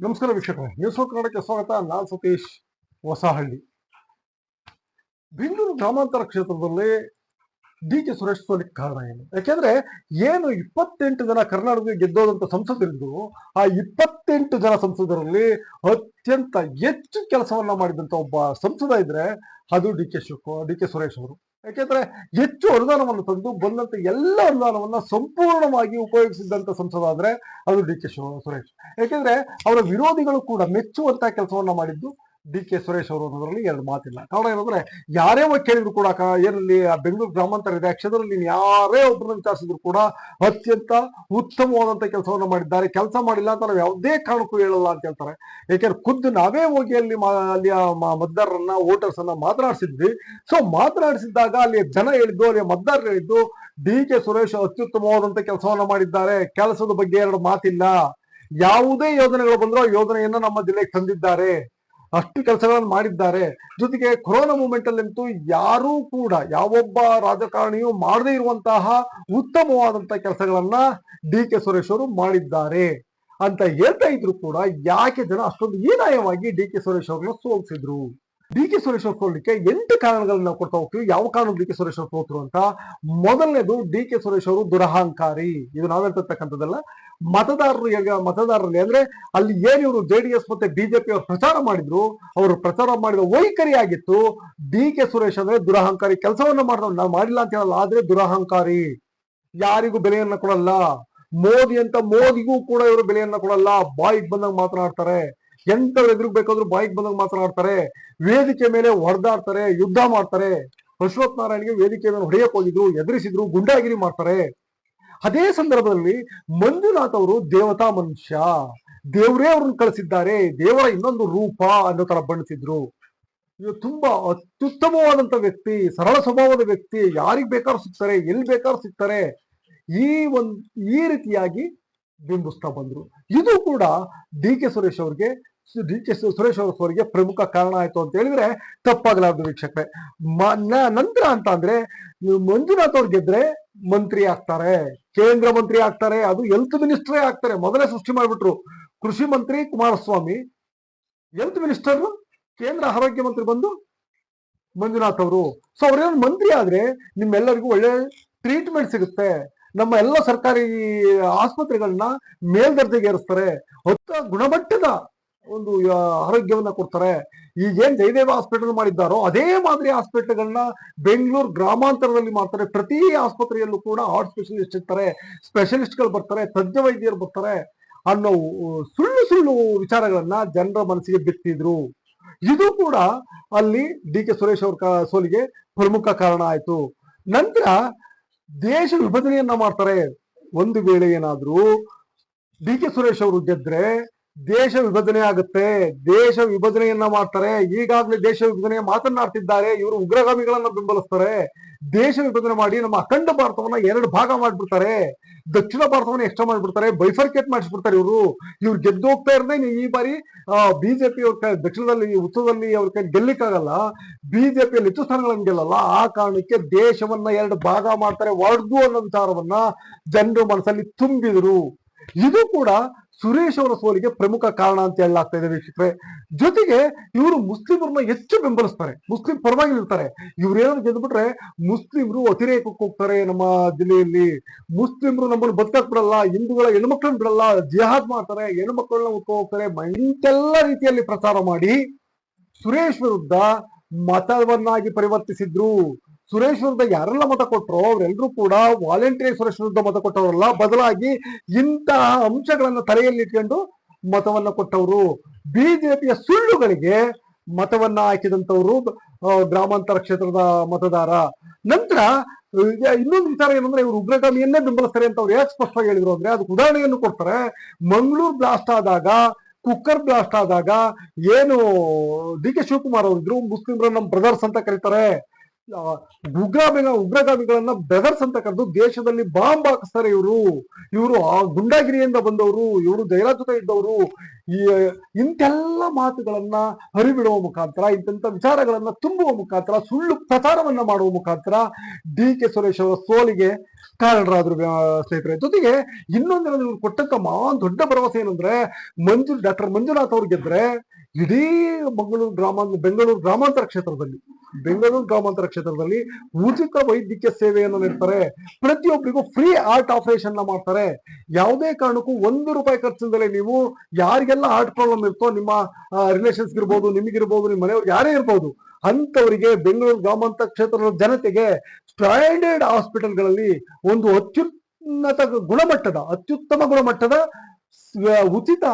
ನಮಸ್ಕಾರ ವೀಕ್ಷಕರೇ, ನ್ಯೂಸ್ ಕನ್ನಡಕ್ಕೆ ಸ್ವಾಗತ. ನಾನು ಸತೀಶ್ ಹೊಸಹಳ್ಳಿ. ಬೆಂಗಳೂರು ಗ್ರಾಮಾಂತರ ಕ್ಷೇತ್ರದಲ್ಲಿ ಡಿ ಕೆ ಸುರೇಶ್ ಸೋಲಿಕ್ ಕಾರಣ ಏನು? ಯಾಕೆಂದ್ರೆ ಏನು ಇಪ್ಪತ್ತೆಂಟು ಜನ ಕರ್ನಾಟಕ ಗೆದ್ದೋದಂತ ಸಂಸದರಿದ್ದು ಆ ಇಪ್ಪತ್ತೆಂಟು ಜನ ಸಂಸದರಲ್ಲಿ ಅತ್ಯಂತ ಹೆಚ್ಚು ಕೆಲಸವನ್ನ ಮಾಡಿದಂತ ಒಬ್ಬ ಸಂಸದ ಇದ್ರೆ ಅದು D K Shiva D K Suresh ಅವರು. ಯಾಕೆಂದ್ರೆ ಹೆಚ್ಚು ಅನುದಾನವನ್ನು ತಂದು ಬಂದಂತ ಎಲ್ಲ ಅನುದಾನವನ್ನ ಸಂಪೂರ್ಣವಾಗಿ ಉಪಯೋಗಿಸಿದಂತ ಸಂಸದ ಆದ್ರೆ ಅದು ಡಿ ಕೆ ಶಿವ ಸುರೇಶ್. ಯಾಕೆಂದ್ರೆ ಅವರ ವಿರೋಧಿಗಳು ಕೂಡ ಮೆಚ್ಚುವಂತ ಕೆಲಸವನ್ನ ಮಾಡಿದ್ದು ಡಿ ಕೆ ಸುರೇಶ್ ಅವರು ಅನ್ನೋದ್ರಲ್ಲಿ ಎರಡು ಮಾತಿಲ್ಲ. ಕಾರಣ ಏನಂದ್ರೆ ಯಾರೇ ಒಬ್ಬ ಕೇಳಿದ್ರು ಕೂಡ ಏನಲ್ಲಿ ಬೆಂಗಳೂರು ಗ್ರಾಮಾಂತರ ಇದೆ ಕ್ಷೇತ್ರದಲ್ಲಿ ನೀನು ಯಾರೇ ಒಬ್ಬರನ್ನ ವಿಚಾರಿಸಿದ್ರು ಕೂಡ ಅತ್ಯಂತ ಉತ್ತಮವಾದಂಥ ಕೆಲಸವನ್ನು ಮಾಡಿದ್ದಾರೆ. ಕೆಲಸ ಮಾಡಿಲ್ಲ ಅಂತ ನಾವು ಯಾವುದೇ ಕಾರಣಕ್ಕೂ ಹೇಳಲ್ಲ ಅಂತ ಹೇಳ್ತಾರೆ. ಯಾಕೆಂದ್ರೆ ಖುದ್ದು ನಾವೇ ಹೋಗಿ ಅಲ್ಲಿ ಅಲ್ಲಿಯ ಮತದಾರರನ್ನ ವೋಟರ್ಸ್ ಅನ್ನ ಮಾತನಾಡಿಸಿದ್ವಿ. ಸೊ ಮಾತನಾಡಿಸಿದಾಗ ಅಲ್ಲಿ ಜನ ಹೇಳಿದ್ದು ಅಲ್ಲಿ ಮತದಾರರು ಹೇಳಿದ್ದು, ಡಿ ಕೆ ಸುರೇಶ್ ಅತ್ಯುತ್ತಮವಾದಂತ ಕೆಲಸವನ್ನ ಮಾಡಿದ್ದಾರೆ. ಕೆಲಸದ ಬಗ್ಗೆ ಎರಡು ಮಾತಿಲ್ಲ. ಯಾವುದೇ ಯೋಜನೆಗಳು ಬಂದರೂ ಆ ಯೋಜನೆಯನ್ನ ನಮ್ಮ ಜಿಲ್ಲೆಗೆ ತಂದಿದ್ದಾರೆ. ಅಷ್ಟು ಕೆಲಸಗಳನ್ನು ಮಾಡಿದ್ದಾರೆ. ಜೊತೆಗೆ ಕೊರೋನಾ ಮೂಮೆಂಟ್ ಅಲ್ಲಂತೂ ಯಾರೂ ಕೂಡ, ಯಾವೊಬ್ಬ ರಾಜಕಾರಣಿಯೂ ಮಾಡದೇ ಇರುವಂತಹ ಉತ್ತಮವಾದಂತಹ ಕೆಲಸಗಳನ್ನ ಡಿ ಕೆ ಸುರೇಶ್ ಅವರು ಮಾಡಿದ್ದಾರೆ. ಅಂತ ಹೇಳ್ತಾ ಇದ್ರು ಕೂಡ ಯಾಕೆ ಜನ ಅಷ್ಟೊಂದು ಹೀನಾಯವಾಗಿ ಡಿ ಕೆ ಸುರೇಶ್ ಅವ್ರನ್ನ ಸೋಲಿಸಿದ್ರು? ಡಿ ಕೆ ಸುರೇಶ್ ಅವ್ರು ಸೋಲಿಕ್ಕೆ ಎಂಟು ಕಾರಣಗಳನ್ನ ನಾವು ಕೊಡ್ತಾ ಹೋಗ್ತೀವಿ. ಯಾವ ಕಾರಣ ಡಿ ಕೆ ಸುರೇಶ್ ಅವ್ರು ಸೋತರು ಅಂತ? ಮೊದಲನೇದು ಡಿ ಕೆ ಸುರೇಶ್ ಅವರು ದುರಹಂಕಾರಿ. ಇದು ನಾವೇಳ್ತಕ್ಕಂಥದ್ದಲ್ಲ ಮತದಾರರು ಮತದಾರರಲ್ಲಿ ಅಂದ್ರೆ ಅಲ್ಲಿ ಏನು ಇವರು ಜೆ ಡಿ ಎಸ್ ಮತ್ತೆ ಬಿಜೆಪಿ ಅವರು ಪ್ರಚಾರ ಮಾಡಿದ್ರು. ಅವರು ಪ್ರಚಾರ ಮಾಡಿದ ವೈಖರಿ ಆಗಿತ್ತು. ಡಿ ಕೆ ಸುರೇಶ್ ಅಂದ್ರೆ ದುರಹಂಕಾರಿ ಕೆಲಸವನ್ನ ಮಾಡಿದವ್ ನಾವು ಮಾಡಿಲ್ಲ ಅಂತ ಹೇಳಲ್ಲ, ಆದ್ರೆ ದುರಹಂಕಾರಿ. ಯಾರಿಗೂ ಬೆಲೆಯನ್ನ ಕೊಡಲ್ಲ. ಮೋದಿ ಅಂತ ಮೋದಿಗೂ ಕೂಡ ಇವರು ಬೆಲೆಯನ್ನ ಕೊಡಲ್ಲ. ಬಾಯಿಗೆ ಬಂದಂಗ ಮಾತನಾಡ್ತಾರೆ. ಎಂತ ಎದುರು ಬೇಕಾದ್ರೂ ಬಾಯಿಗೆ ಬಂದಂಗ ಮಾತನಾಡ್ತಾರೆ. ವೇದಿಕೆ ಮೇಲೆ ಹೊಡೆದಾಡ್ತಾರೆ, ಯುದ್ಧ ಮಾಡ್ತಾರೆ. ಅಶ್ವಥ್ ನಾರಾಯಣ್ಗೆ ವೇದಿಕೆ ಮೇಲೆ ಹೊಡೆಯಕ್ ಹೋಗಿದ್ರು, ಎದುರಿಸಿದ್ರು, ಗುಂಡಾಗಿರಿ ಮಾಡ್ತಾರೆ. ಅದೇ ಸಂದರ್ಭದಲ್ಲಿ ಮಂಜುನಾಥ್ ಅವರು ದೇವತಾ ಮನುಷ್ಯ. ದೇವರೇ ಅವ್ರನ್ನ ಕಳಿಸಿದ್ದಾರೆ. ದೇವರ ಇನ್ನೊಂದು ರೂಪ ಅನ್ನೋ ತರ ಬಣ್ಣಿಸಿದ್ರು. ಇವರು ತುಂಬಾ ಅತ್ಯುತ್ತಮವಾದಂತ ವ್ಯಕ್ತಿ, ಸರಳ ಸ್ವಭಾವದ ವ್ಯಕ್ತಿ. ಯಾರಿಗ್ ಬೇಕಾದ್ರೂ ಸಿಗ್ತಾರೆ, ಎಲ್ಲಿ ಬೇಕಾದ್ರೂ ಸಿಗ್ತಾರೆ. ಈ ಒಂದು, ಈ ರೀತಿಯಾಗಿ ಬಿಂಬಿಸ್ತಾ ಬಂದ್ರು. ಇದು ಕೂಡ ಡಿ ಕೆ ಸುರೇಶ್ ಅವ್ರಿಗೆ ಡಿ ಕೆ ಸುರೇಶ್ ಅವ್ರ ಅವರಿಗೆ ಪ್ರಮುಖ ಕಾರಣ ಆಯ್ತು ಅಂತ ಹೇಳಿದ್ರೆ ತಪ್ಪಾಗಲಾರ್ದು ವೀಕ್ಷಕರೇ. ನಂತರ ಅಂತ ಅಂದ್ರೆ ಮಂಜುನಾಥ್ ಅವ್ರು ಗೆದ್ರೆ ಮಂತ್ರಿ ಆಗ್ತಾರೆ, ಕೇಂದ್ರ ಮಂತ್ರಿ ಆಗ್ತಾರೆ, ಅದು ಹೆಲ್ತ್ ಮಿನಿಸ್ಟ್ರೇ ಆಗ್ತಾರೆ. ಮೊದಲೇ ಸೃಷ್ಟಿ ಮಾಡಿಬಿಟ್ರು. ಕೃಷಿ ಮಂತ್ರಿ ಕುಮಾರಸ್ವಾಮಿ ಹೆಲ್ತ್ ಮಿನಿಸ್ಟರ್ ಕೇಂದ್ರ ಆರೋಗ್ಯ ಮಂತ್ರಿ ಬಂದು ಮಂಜುನಾಥ್ ಅವರು. ಸೊ ಅವ್ರೇನು ಮಂತ್ರಿ ಆದ್ರೆ ನಿಮ್ಮೆಲ್ಲರಿಗೂ ಒಳ್ಳೆ ಟ್ರೀಟ್ಮೆಂಟ್ ಸಿಗುತ್ತೆ. ನಮ್ಮ ಎಲ್ಲ ಸರ್ಕಾರಿ ಆಸ್ಪತ್ರೆಗಳನ್ನ ಮೇಲ್ದರ್ಜೆಗೆ ಏರಿಸ್ತಾರೆ ಹೊತ್ತ ಗುಣಮಟ್ಟದ ಒಂದು ಆರೋಗ್ಯವನ್ನ ಕೊಡ್ತಾರೆ. ಈಗೇನ್ ಜಯದೇವ ಹಾಸ್ಪಿಟಲ್ ಮಾಡಿದ್ದಾರೋ ಅದೇ ಮಾದರಿ ಹಾಸ್ಪಿಟಲ್ಗಳನ್ನ ಬೆಂಗಳೂರು ಗ್ರಾಮಾಂತರದಲ್ಲಿ ಮಾಡ್ತಾರೆ. ಪ್ರತಿ ಆಸ್ಪತ್ರೆಯಲ್ಲೂ ಕೂಡ ಹಾರ್ಟ್ ಸ್ಪೆಷಲಿಸ್ಟ್ ಇರ್ತಾರೆ, ಸ್ಪೆಷಲಿಸ್ಟ್ಗಳು ಬರ್ತಾರೆ, ತಜ್ಞ ವೈದ್ಯರು ಬರ್ತಾರೆ ಅನ್ನೋ ಸುಳ್ಳು ಸುಳ್ಳು ವಿಚಾರಗಳನ್ನ ಜನರ ಮನಸ್ಸಿಗೆ ಬಿತ್ತಿದ್ರು. ಇದು ಕೂಡ ಅಲ್ಲಿ ಡಿ ಕೆ ಸುರೇಶ್ ಅವ್ರ ಸೋಲಿಗೆ ಪ್ರಮುಖ ಕಾರಣ ಆಯ್ತು. ನಂತರ ದೇಶ ವಿಭಜನೆಯನ್ನ ಮಾಡ್ತಾರೆ. ಒಂದು ವೇಳೆ ಏನಾದ್ರೂ ಡಿ ಕೆ ಸುರೇಶ್ ಅವರು ಗೆದ್ರೆ ದೇಶ ವಿಭಜನೆ ಆಗುತ್ತೆ. ದೇಶ ವಿಭಜನೆಯನ್ನ ಮಾಡ್ತಾರೆ. ಈಗಾಗಲೇ ದೇಶ ವಿಭಜನೆ ಮಾತನಾಡ್ತಿದ್ದಾರೆ ಇವರು ಉಗ್ರಗಾಮಿಗಳನ್ನ ಬೆಂಬಲಿಸ್ತಾರೆ. ದೇಶ ವಿಭಜನೆ ಮಾಡಿ ನಮ್ಮ ಅಖಂಡ ಭಾರತವನ್ನ ಎರಡು ಭಾಗ ಮಾಡ್ಬಿಡ್ತಾರೆ. ದಕ್ಷಿಣ ಭಾರತವನ್ನ ಎಕ್ಸ್ಟ್ರಾ ಮಾಡ್ಬಿಡ್ತಾರೆ. ಬೈಫರ್ಕೇಟ್ ಮಾಡಿಸ್ಬಿಡ್ತಾರೆ ಇವರು. ಇವ್ರು ಗೆದ್ದು ಹೋಗ್ತಾ ಇರದೆ ಈ ಬಾರಿ ಬಿಜೆಪಿ ಅವ್ರ ಕೈ ದಕ್ಷಿಣದಲ್ಲಿ, ಉತ್ತರದಲ್ಲಿ ಅವ್ರ ಕೈ ಗೆಲ್ಲಿಕ್ಕಾಗಲ್ಲ. ಬಿಜೆಪಿಯಲ್ಲಿ ಹೆಚ್ಚು ಸ್ಥಾನಗಳನ್ನು ಗೆಲ್ಲಲ್ಲ. ಆ ಕಾರಣಕ್ಕೆ ದೇಶವನ್ನ ಎರಡು ಭಾಗ ಮಾಡ್ತಾರೆ. ಒಡೆದು ಅನ್ನೋ ವಿಚಾರವನ್ನ ಜನರು ಮನಸ್ಸಲ್ಲಿ ತುಂಬಿದ್ರು. ಇದು ಕೂಡ ಸುರೇಶ್ ಅವರ ಸೋಲಿಗೆ ಪ್ರಮುಖ ಕಾರಣ ಅಂತ ಹೇಳಲಾಗ್ತಾ ಇದೆ ವೀಕ್ಷಕರೇ. ಜೊತೆಗೆ ಇವರು ಮುಸ್ಲಿಮರನ್ನ ಹೆಚ್ಚು ಬೆಂಬಲಿಸ್ತಾರೆ. ಮುಸ್ಲಿಂ ಪರವಾಗಿ ನಿಲ್ತಾರೆ ಇವ್ರೇನಾದ್ರು ಗೆದ್ಬಿಟ್ರೆ ಮುಸ್ಲಿಮರು ಅತಿರೇಕಕ್ಕೆ ಹೋಗ್ತಾರೆ ನಮ್ಮ ಜಿಲ್ಲೆಯಲ್ಲಿ. ಮುಸ್ಲಿಮರು ನಮ್ಮನ್ನು ಬದುಕಕ್ ಬಿಡಲ್ಲ ಹಿಂದೂಗಳ ಹೆಣ್ಮಕ್ಳನ್ನ ಬಿಡಲ್ಲ, ಜಿಹಾದ್ ಮಾಡ್ತಾರೆ, ಹೆಣ್ಮಕ್ಳನ್ನ ಉತ್ಕೊ ಹೋಗ್ತಾರೆ ಇಂತೆಲ್ಲ ರೀತಿಯಲ್ಲಿ ಪ್ರಚಾರ ಮಾಡಿ ಸುರೇಶ್ ವಿರುದ್ಧ ಮತವನ್ನಾಗಿ ಪರಿವರ್ತಿಸಿದ್ರು. ಸುರೇಶ್ ವಿರುದ್ಧ ಯಾರೆಲ್ಲ ಮತ ಕೊಟ್ಟರು ಅವರೆಲ್ಲರೂ ಕೂಡ ವಾಲಂಟಿಯರ್ ಸುರೇಶ್ ವಿರುದ್ಧ ಮತ ಕೊಟ್ಟವರಲ್ಲ. ಬದಲಾಗಿ ಇಂತಹ ಅಂಶಗಳನ್ನ ತಲೆಯಲ್ಲಿ ಇಟ್ಕೊಂಡು ಮತವನ್ನ ಕೊಟ್ಟವರು. ಬಿಜೆಪಿಯ ಸುಳ್ಳುಗಳಿಗೆ ಮತವನ್ನ ಹಾಕಿದಂತವರು ಗ್ರಾಮಾಂತರ ಕ್ಷೇತ್ರದ ಮತದಾರ. ನಂತರ ಇನ್ನೊಂದು ವಿಚಾರ ಏನಂದ್ರೆ ಇವರು ಉಗ್ರಗಾಮಿಯನ್ನೇ ಬೆಂಬಲಿಸ್ತಾರೆ ಅಂತ ಅವ್ರು ಯಾಕೆ ಸ್ಪಷ್ಟವಾಗಿ ಹೇಳಿದ್ರು ಅಂದ್ರೆ ಅದಕ್ಕೆ ಉದಾಹರಣೆಯನ್ನು ಕೊಡ್ತಾರೆ. ಮಂಗಳೂರು ಬ್ಲಾಸ್ಟ್ ಆದಾಗ, ಕುಕ್ಕರ್ ಬ್ಲಾಸ್ಟ್ ಆದಾಗ ಏನು ಡಿ ಕೆ ಶಿವಕುಮಾರ್ ಅವರಿದ್ರು ಮುಸ್ಲಿಮ್ರ ನಮ್ಮ ಬ್ರದರ್ಸ್ ಅಂತ ಕರೀತಾರೆ. ಆ, ಉಗ್ರಗಾಮಿ ಉಗ್ರಗಾಮಿಗಳನ್ನ ಬೆದರ್ಸ್ ಅಂತ ಕರೆದು ದೇಶದಲ್ಲಿ ಬಾಂಬ್ ಹಾಕಿಸ್ತಾರೆ ಇವರು. ಇವರು ಆ ಗುಂಡಾಗಿರಿಯಿಂದ ಬಂದವರು ಇವರು ಜೊತೆ ಇದ್ದವರು. ಈ ಇಂತೆಲ್ಲ ಮಾತುಗಳನ್ನ ಹರಿಬಿಡುವ ಮುಖಾಂತರ ಇಂತೆಂಥ ವಿಚಾರಗಳನ್ನ ತುಂಬುವ ಮುಖಾಂತರ ಸುಳ್ಳು ಪ್ರಚಾರವನ್ನ ಮಾಡುವ ಮುಖಾಂತರ ಡಿ ಕೆ ಸುರೇಶ್ ಅವರ ಸೋಲಿಗೆ ಕಾರಣರಾದ್ರು ಸ್ನೇಹಿತರೆ. ಜೊತೆಗೆ ಇನ್ನೊಂದಿನ ಇವ್ರು ಕೊಟ್ಟಂತ ಮಹಾನ್ ದೊಡ್ಡ ಭರವಸೆ ಏನಂದ್ರೆ ಮಂಜು ಡಾಕ್ಟರ್ ಮಂಜುನಾಥ್ ಅವ್ರು ಗೆದ್ರೆ ಇಡೀ ಮಂಗಳೂರು ಗ್ರಾಮ ಬೆಂಗಳೂರು ಗ್ರಾಮಾಂತರ ಕ್ಷೇತ್ರದಲ್ಲಿ, ಬೆಂಗಳೂರು ಗ್ರಾಮಾಂತರ ಕ್ಷೇತ್ರದಲ್ಲಿ ಉಚಿತ ವೈದ್ಯಕೀಯ ಸೇವೆಯನ್ನು ನೀಡ್ತಾರೆ. ಪ್ರತಿಯೊಬ್ಬರಿಗೂ ಫ್ರೀ ಹಾರ್ಟ್ ಆಪರೇಷನ್ನ ಮಾಡ್ತಾರೆ. ಯಾವುದೇ ಕಾರಣಕ್ಕೂ ಒಂದು ರೂಪಾಯಿ ಖರ್ಚಿಂದಲೇ ನೀವು ಯಾರಿಗೆಲ್ಲ ಹಾರ್ಟ್ ಪ್ರಾಬ್ಲಮ್ ಇರ್ತೋ ನಿಮ್ಮ ರಿಲೇಷನ್ಸ್ ಇರ್ಬೋದು, ನಿಮಗಿರ್ಬೋದು, ನಿಮ್ಮ ಮನೆಯವ್ರು ಯಾರೇ ಇರ್ಬೋದು ಅಂತವರಿಗೆ ಬೆಂಗಳೂರು ಗ್ರಾಮಾಂತರ ಕ್ಷೇತ್ರದ ಜನತೆಗೆ ಸ್ಟ್ಯಾಂಡರ್ಡ್ ಹಾಸ್ಪಿಟಲ್ಗಳಲ್ಲಿ ಒಂದು ಅತ್ಯುನ್ನತ ಗುಣಮಟ್ಟದ, ಅತ್ಯುತ್ತಮ ಗುಣಮಟ್ಟದ ಉಚಿತ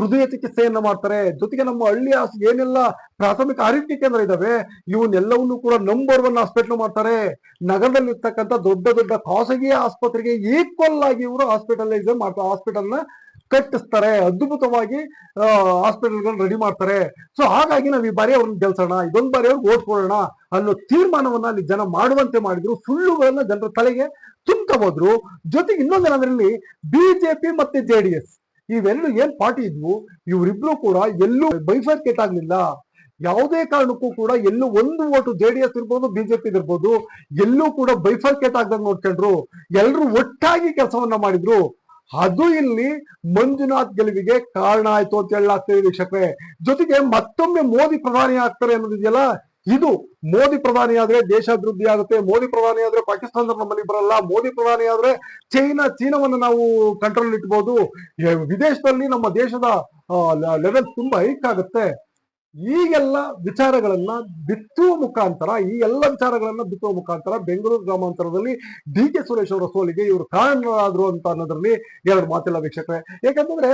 ಹೃದಯ ಚಿಕಿತ್ಸೆಯನ್ನ ಮಾಡ್ತಾರೆ. ಜೊತೆಗೆ ನಮ್ಮ ಹಳ್ಳಿ ಆಸ್- ಏನೆಲ್ಲ ಪ್ರಾಥಮಿಕ ಆರೋಗ್ಯ ಕೇಂದ್ರ ಇದಾವೆ, ಇವನ್ನೆಲ್ಲವನ್ನು ಕೂಡ ನಂಬರ್ ಒನ್ ಹಾಸ್ಪಿಟಲ್ ಮಾಡ್ತಾರೆ. ನಗರದಲ್ಲಿ ಇರ್ತಕ್ಕಂಥ ದೊಡ್ಡ ದೊಡ್ಡ ಖಾಸಗಿ ಆಸ್ಪತ್ರೆಗೆ ಈಕ್ವಲ್ ಆಗಿ ಇವರು ಹಾಸ್ಪಿಟಲೈಸ್ ಮಾಡ್ತಾರೆ ಹಾಸ್ಪಿಟಲ್ನ ಕಟ್ಟಿಸ್ತಾರೆ. ಅದ್ಭುತವಾಗಿ ಹಾಸ್ಪಿಟಲ್ಗಳನ್ನ ರೆಡಿ ಮಾಡ್ತಾರೆ. ಸೊ ಹಾಗಾಗಿ ನಾವು ಈ ಬಾರಿ ಅವ್ರನ್ನ ಗೆಲ್ಸೋಣ, ಇದೊಂದು ಬಾರಿ ಅವ್ರಿಗೆ ಓಟ್ ಕೊಡೋಣ. ಅನ್ನೋ ತೀರ್ಮಾನವನ್ನ ಅಲ್ಲಿ ಜನ ಮಾಡುವಂತೆ ಮಾಡಿದ್ರು, ಸುಳ್ಳುಗಳನ್ನ ಜನರ ತಲೆಗೆ ತುಂಬ್ಕೋಬೋದ್ರು. ಜೊತೆಗೆ ಇನ್ನೊಂದೇನಾದ್ರಲ್ಲಿ ಬಿಜೆಪಿ ಮತ್ತೆ ಜೆ ಇವೆರಡು ಏನ್ ಪಾರ್ಟಿ ಇದ್ವು? ಇವರಿಬ್ರು ಕೂಡ ಎಲ್ಲೂ ಬೈಫರ್ಕೇಟ್ ಆಗ್ಲಿಲ್ಲ. ಯಾವುದೇ ಕಾರಣಕ್ಕೂ ಕೂಡ ಎಲ್ಲೂ ಒಂದು ಓಟು ಜೆ ಡಿ ಎಸ್ ಇರ್ಬೋದು, ಬಿಜೆಪಿ ಇರ್ಬೋದು, ಎಲ್ಲೂ ಕೂಡ ಬೈಫರ್ಕೇಟ್ ಆಗ್ದಂಗ್ ನೋಡ್ಕೊಂಡ್ರು. ಎಲ್ರು ಒಟ್ಟಾಗಿ ಕೆಲಸವನ್ನ ಮಾಡಿದ್ರು. ಅದು ಇಲ್ಲಿ ಮಂಜುನಾಥ್ ಗೆಲುವಿಗೆ ಕಾರಣ ಆಯ್ತು ಅಂತ ಹೇಳಲಾಗ್ತದೆ ವೀಕ್ಷಕರೇ. ಜೊತೆಗೆ ಮತ್ತೊಮ್ಮೆ ಮೋದಿ ಪ್ರಧಾನಿ ಆಗ್ತಾರೆ ಅನ್ನೋದಿದೆಯಲ್ಲ ಇದು ಮೋದಿ ಪ್ರಧಾನಿ ಆದ್ರೆ ದೇಶ ಅಭಿವೃದ್ಧಿ ಆಗುತ್ತೆ, ಮೋದಿ ಪ್ರಧಾನಿ ಆದ್ರೆ ಪಾಕಿಸ್ತಾನ ನಮ್ಮಲ್ಲಿ ಬರಲ್ಲ, ಮೋದಿ ಪ್ರಧಾನಿ ಆದ್ರೆ ಚೈನಾ, ಚೀನಾವನ್ನು ನಾವು ಕಂಟ್ರೋಲ್ ಇಟ್ಬೋದು. ವಿದೇಶದಲ್ಲಿ ನಮ್ಮ ದೇಶದ ಲೆವೆಲ್ ತುಂಬಾ ಹೈಕ್ ಆಗುತ್ತೆ. ಈಗೆಲ್ಲ ವಿಚಾರಗಳನ್ನ ಬಿತ್ತುವ ಮುಖಾಂತರ, ಈ ಎಲ್ಲ ವಿಚಾರಗಳನ್ನ ಬಿತ್ತುವ ಮುಖಾಂತರ ಬೆಂಗಳೂರು ಗ್ರಾಮಾಂತರದಲ್ಲಿ ಡಿ ಕೆ ಸುರೇಶ್ ಅವರ ಸೋಲಿಗೆ ಇವರು ಕಾರಣರಾದ್ರು ಅಂತ ಅನ್ನೋದ್ರಲ್ಲಿ ಎರಡು ಮಾತಿಲ್ಲ ವೀಕ್ಷಕರೇ. ಯಾಕಂತಂದ್ರೆ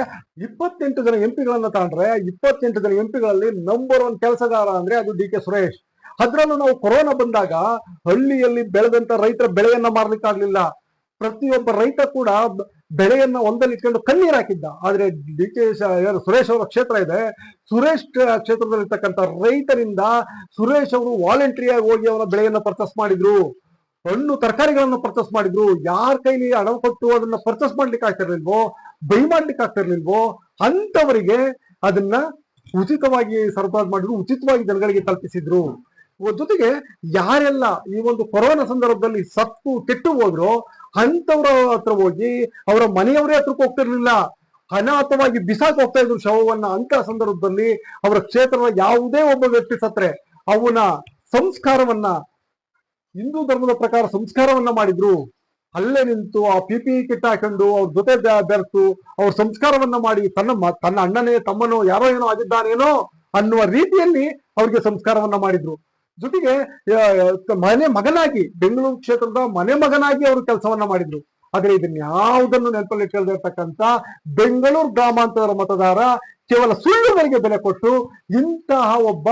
ಇಪ್ಪತ್ತೆಂಟು ಜನ ಎಂಪಿಗಳನ್ನ ತಾಂಡ್ರೆ, ಇಪ್ಪತ್ತೆಂಟು ಜನ ಎಂಪಿಗಳಲ್ಲಿ ನಂಬರ್ ಒನ್ ಕೆಲಸಗಾರ ಅಂದ್ರೆ ಅದು ಡಿ ಕೆ ಸುರೇಶ್. ಅದ್ರಲ್ಲೂ ನಾವು ಕೊರೋನಾ ಬಂದಾಗ ಹಳ್ಳಿಯಲ್ಲಿ ಬೆಳೆದಂತ ರೈತರ ಬೆಳೆಯನ್ನ ಮಾರ್ಲಿಕ್ಕಾಗ್ಲಿಲ್ಲ. ಪ್ರತಿಯೊಬ್ಬ ರೈತ ಕೂಡ ಬೆಳೆಯನ್ನ ಒಂದಲ್ಲಿ ಇಟ್ಕೊಂಡು ಕಣ್ಣೀರ್ ಹಾಕಿದ್ದ. ಆದ್ರೆ ಡಿ ಕೆ ಸುರೇಶ್ ಅವರ ಕ್ಷೇತ್ರ ಇದೆ. ಸುರೇಶ್ ಕ್ಷೇತ್ರದಲ್ಲಿರ್ತಕ್ಕಂಥ ರೈತರಿಂದ ಸುರೇಶ್ ಅವರು ವಾಲಂಟ್ರಿಯಾಗಿ ಹೋಗಿ ಅವರ ಬೆಳೆಯನ್ನ ಪರ್ಚೇಸ್ ಮಾಡಿದ್ರು. ಹಣ್ಣು, ತರಕಾರಿಗಳನ್ನ ಪರ್ಚೇಸ್ ಮಾಡಿದ್ರು. ಯಾರ ಕೈಲಿ ಹಣ ಕೊಟ್ಟು ಅದನ್ನ ಪರ್ಚೇಸ್ ಮಾಡ್ಲಿಕ್ಕೆ ಆಗ್ತಿರ್ಲಿಲ್ವೋ ಬೈ ಮಾಡ್ಲಿಕ್ಕೆ ಆಗ್ತಿರ್ಲಿಲ್ವೋ ಅಂತವರಿಗೆ ಅದನ್ನ ಉಚಿತವಾಗಿ ಸರಬರಾಜು ಮಾಡಿದ್ರು, ಉಚಿತವಾಗಿ ಜನಗಳಿಗೆ ತಲುಪಿಸಿದ್ರು. ಜೊತೆಗೆ ಯಾರೆಲ್ಲ ಈ ಒಂದು ಕೊರೋನಾ ಸಂದರ್ಭದಲ್ಲಿ ಸತ್ತು, ಕೆಟ್ಟು ಹೋದ್ರು ಅಂತವ್ರ ಹತ್ರ ಹೋಗಿ ಅವರ ಮನೆಯವರೇ ಹತ್ರಕ್ಕೆ ಹೋಗ್ತಿರ್ಲಿಲ್ಲ, ಅನಾಥವಾಗಿ ಬಿಸಾಕ್ ಹೋಗ್ತಾ ಇದ್ರು ಶವವನ್ನ ಅಂತ ಸಂದರ್ಭದಲ್ಲಿ ಅವರ ಕ್ಷೇತ್ರದ ಯಾವುದೇ ಒಬ್ಬ ವ್ಯಕ್ತಿ ಸತ್ರೆ ಅವನ ಸಂಸ್ಕಾರವನ್ನ, ಹಿಂದೂ ಧರ್ಮದ ಪ್ರಕಾರ ಸಂಸ್ಕಾರವನ್ನ ಮಾಡಿದ್ರು. ಅಲ್ಲೇ ನಿಂತು ಆ ಪಿಪಿ ಕಿಟ್ ಹಾಕೊಂಡು ಅವ್ರ ಜೊತೆ ಬೆರೆತು ಅವ್ರ ಸಂಸ್ಕಾರವನ್ನ ಮಾಡಿ ತನ್ನ ತನ್ನ ಅಣ್ಣನೇ, ತಮ್ಮನೋ, ಯಾರೋ ಏನೋ ಆಗಿದ್ದಾನೇನೋ ಅನ್ನುವ ರೀತಿಯಲ್ಲಿ ಅವ್ರಿಗೆ ಸಂಸ್ಕಾರವನ್ನ ಮಾಡಿದ್ರು. ಜೊತೆಗೆ ಮನೆ ಮಗನಾಗಿ, ಬೆಂಗಳೂರು ಕ್ಷೇತ್ರದ ಮನೆ ಮಗನಾಗಿ ಅವರು ಕೆಲಸವನ್ನ ಮಾಡಿದ್ರು. ಆದ್ರೆ ಇದನ್ನ ಯಾವುದನ್ನು ನೆನಪಲ್ಲಿ ಇರ್ತಕ್ಕಂಥ ಬೆಂಗಳೂರು ಗ್ರಾಮಾಂತರ ಮತದಾರ ಕೇವಲ ಸುಳ್ಳುಗಳಿಗೆ ಬೆಲೆ ಕೊಟ್ಟು ಇಂತಹ ಒಬ್ಬ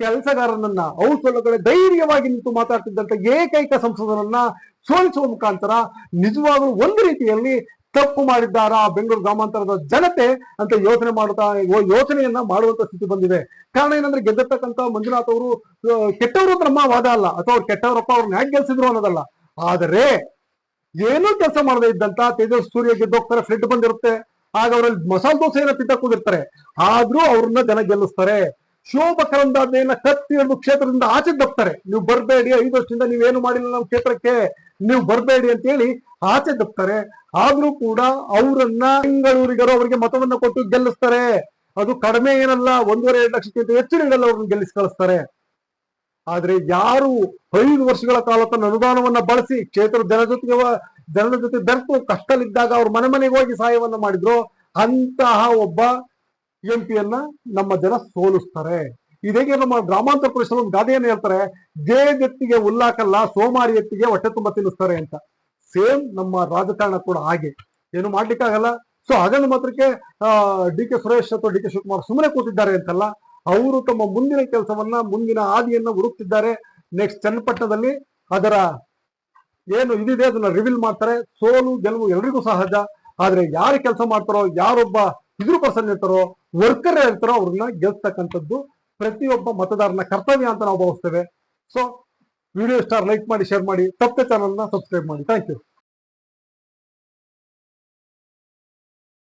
ಕೆಲಸಗಾರನನ್ನ ಒಳಗಡೆ ಧೈರ್ಯವಾಗಿ ನಿಂತು ಮಾತಾಡ್ತಿದ್ದಂತ ಏಕೈಕ ಸಂಸದರನ್ನ ಸೋಲಿಸುವ ಮುಖಾಂತರ ನಿಜವಾಗಲೂ ಒಂದು ರೀತಿಯಲ್ಲಿ ತಪ್ಪು ಮಾಡಿದ್ದಾರಾ ಬೆಂಗಳೂರು ಗ್ರಾಮಾಂತರದ ಜನತೆ ಅಂತ ಯೋಚನೆ ಮಾಡುತ್ತಾ ಯೋಚನೆಯನ್ನ ಮಾಡುವಂತ ಸ್ಥಿತಿ ಬಂದಿದೆ. ಕಾರಣ ಏನಂದ್ರೆ ಗೆದ್ದಿರ್ತಕ್ಕಂಥ ಮಂಜುನಾಥ್ ಅವರು ಕೆಟ್ಟವರು ನಮ್ಮ ವಾದ ಅಲ್ಲ, ಅಥವಾ ಅವ್ರು ಕೆಟ್ಟವರಪ್ಪ ಅವ್ರನ್ನ ಯಾಕೆ ಗೆಲ್ಸಿದ್ರು ಅನ್ನೋದಲ್ಲ. ಆದರೆ, ಏನೂ ಕೆಲಸ ಮಾಡದೇ ಇದ್ದಂತ ತೇಜಸ್ ಸೂರ್ಯ ಗೆದ್ದೋಗ್ತಾರೆ ಫ್ರೆಡ್ ಬಂದಿರುತ್ತೆ. ಆಗ ಅವರಲ್ಲಿ ಮಸಾಲೆ ದೋಸೆಯನ್ನ ತಿಂತ ಕೂದಿರ್ತಾರೆ ಆದ್ರೂ ಅವ್ರನ್ನ ಜನ ಗೆಲ್ಲಿಸ್ತಾರೆ. ಶೋಭ ಕತ್ತಿ ಹಿಡಿದು ಕ್ಷೇತ್ರದಿಂದ ಆಚೆ ದಪ್ತಾರೆ ನೀವು ಬರಬೇಡಿ, ಐದು ವರ್ಷದಿಂದ ನೀವೇನು ಮಾಡಿಲ್ಲ ನಮ್ಮ ಕ್ಷೇತ್ರಕ್ಕೆ, ನೀವು ಬರಬೇಡಿ ಅಂತ ಹೇಳಿ ಆಚೆ ತಪ್ತಾರೆ. ಆದ್ರೂ ಕೂಡ ಅವರನ್ನ ಬೆಂಗಳೂರಿಗರು ಅವರಿಗೆ ಮತವನ್ನ ಕೊಟ್ಟು ಗೆಲ್ಲಿಸ್ತಾರೆ. ಅದು ಕಡಿಮೆ ಏನಲ್ಲ, ಒಂದೂವರೆ, ಎರಡು ಲಕ್ಷಕ್ಕಿಂತ ಹೆಚ್ಚು ನೀಡಲ್ಲ ಅವ್ರನ್ನ ಗೆಲ್ಲಿಸಿ ಕಳಿಸ್ತಾರೆ. ಆದ್ರೆ ಯಾರು ಐದು ವರ್ಷಗಳ ಕಾಲ ತನ್ನ ಅನುದಾನವನ್ನ ಬಳಸಿ ಕ್ಷೇತ್ರದ ಜನ ಜೊತೆಗೆ ಜನರ ಜೊತೆ ಬೆರೆತು ಕಷ್ಟಲಿದ್ದಾಗ ಅವ್ರ ಮನೆ ಮನೆಗೆ ಹೋಗಿ ಸಹಾಯವನ್ನ ಮಾಡಿದ್ರು, ಅಂತಹ ಒಬ್ಬ ಎಂ ಪಿಯನ್ನ ನಮ್ಮ ಜನ ಸೋಲಿಸ್ತಾರೆ. ಇದೇಗೆ ನಮ್ಮ ಗ್ರಾಮಾಂತರ ಪ್ರದೇಶದಲ್ಲಿ ಒಂದು ಗಾದೆಯನ್ನು ಹೇಳ್ತಾರೆ? ಜೇಜೆತ್ತಿಗೆ ಉಲ್ಲಾಕಲ್ಲ ಸೋಮಾರಿ ಎತ್ತಿಗೆ ಹೊಟ್ಟೆ ತುಂಬ ತಿನ್ನಿಸ್ತಾರೆ ಅಂತ. ಸೇಮ್ ನಮ್ಮ ರಾಜಕಾರಣ ಕೂಡ ಹಾಗೆ. ಏನು ಮಾಡ್ಲಿಕ್ಕಾಗಲ್ಲ. ಸೊ ಹಾಗಂದ ಮಾತ್ರಕ್ಕೆ ಡಿ ಕೆ ಸುರೇಶ್ ಅಥವಾ ಡಿ ಕೆ ಶಿವಕುಮಾರ್ ಸುಮ್ಮನೆ ಕೂತಿದ್ದಾರೆ ಅಂತಲ್ಲ, ಅವರು ತಮ್ಮ ಮುಂದಿನ ಕೆಲಸವನ್ನ, ಮುಂದಿನ ಹಾದಿಯನ್ನ ಹುಡುಕ್ತಿದ್ದಾರೆ. ನೆಕ್ಸ್ಟ್ ಚನ್ನಪಟ್ಟಣದಲ್ಲಿ ಅದರ ಏನು ಇದಿದೆ, ಅದನ್ನ ರಿವೀಲ್ ಮಾಡ್ತಾರೆ. ಸೋಲು, ಗೆಲುವು ಎಲ್ರಿಗೂ ಸಹಜ. ಆದ್ರೆ ಯಾರು ಕೆಲಸ ಮಾಡ್ತಾರೋ, ಯಾರೊಬ್ಬ ಇದ್ರ ಪರ್ಸನ್ ಇರ್ತಾರೋ ವರ್ಕರ್ ಇರ್ತಾರೋ ಅವ್ರನ್ನ ಗೆಲ್ತಕ್ಕಂಥದ್ದು ಪ್ರತಿಯೊಬ್ಬ ಮತದಾರನ ಕರ್ತವ್ಯ ಅಂತ ನಾವು ಭಾವಿಸ್ತೇವೆ. ಸೊ ವಿಡಿಯೋ ಸ್ಟಾರ್ ಲೈಕ್ ಮಾಡಿ ಶೇರ್ ಮಾಡಿ ತಪ್ಪೆ ಚಾನಲ್ನ ಸಬ್ಸ್ಕ್ರೈಬ್ ಮಾಡಿ. Thank you